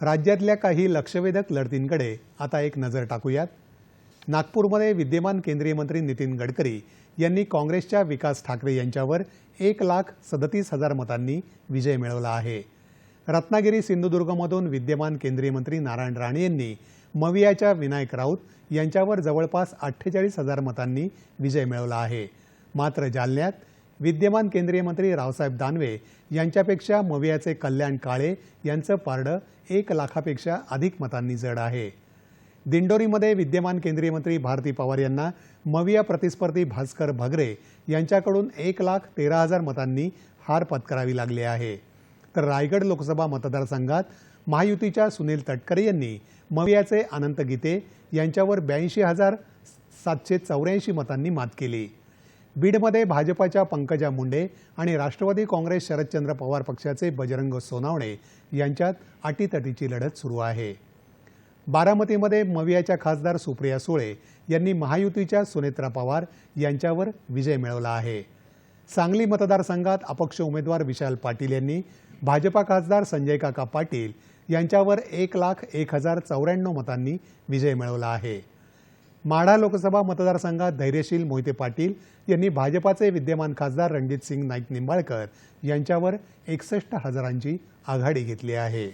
राज्यातल्या काही लक्षवेधक लढतींकडे आता एक नजर टाकूयात. नागपूरमध्ये विद्यमान केंद्रीय मंत्री नितीन गडकरी यांनी काँग्रेसच्या विकास ठाकरे यांच्यावर एक लाख सदतीस हजार मतांनी विजय मिळवला आहे. रत्नागिरी सिंधुदुर्गमधून विद्यमान केंद्रीय मंत्री नारायण राणे यांनी मवियाच्या विनायक राऊत यांच्यावर जवळपास अठ्ठेचाळीस हजार मतांनी विजय मिळवला आहे. मात्र जालन्यात विद्यमान केंद्रीय मंत्री रावसाहेब दानवे यांच्यापेक्षा मवियाचे कल्याण काळे यांचं पारडं एक लाखापेक्षा अधिक मतांनी जड आहे. दिंडोरीमध्ये विद्यमान केंद्रीय मंत्री भारती पवार यांना मविया प्रतिस्पर्धी भास्कर भगरे यांच्याकडून एक लाख तेरा हजार मतांनी हार पत्करावी लागली आहे. तर रायगड लोकसभा मतदारसंघात महायुतीच्या सुनील तटकरे यांनी मवियाचे अनंत गीते यांच्यावर ब्याऐंशी हजार सातशे चौऱ्याऐंशी मतांनी मात केली. बीडमध्ये भाजपाच्या पंकजा मुंडे आणि राष्ट्रवादी काँग्रेस शरदचंद्र पवार पक्षाचे बजरंग सोनावणे यांच्यात अटीतटीची लढत सुरू आहे. बारामतीमध्ये मवियाच्या खासदार सुप्रिया सुळे यांनी महायुतीच्या सुनेत्रा पवार यांच्यावर विजय मिळवला आहे. सांगली मतदारसंघात अपक्ष उमेदवार विशाल पाटील यांनी भाजपा खासदार संजय काका पाटील यांच्यावर एक लाख एक हजार चौऱ्याण्णव मतांनी विजय मिळवला आहे. माढा लोकसभा मतदारसंघात धैर्यशील मोहिते पाटील यांनी भाजपाचे विद्यमान खासदार रणजित सिंग नाईक निंबाळकर यांच्यावर एकसष्ट हजारांची आघाडी घेतली आहे.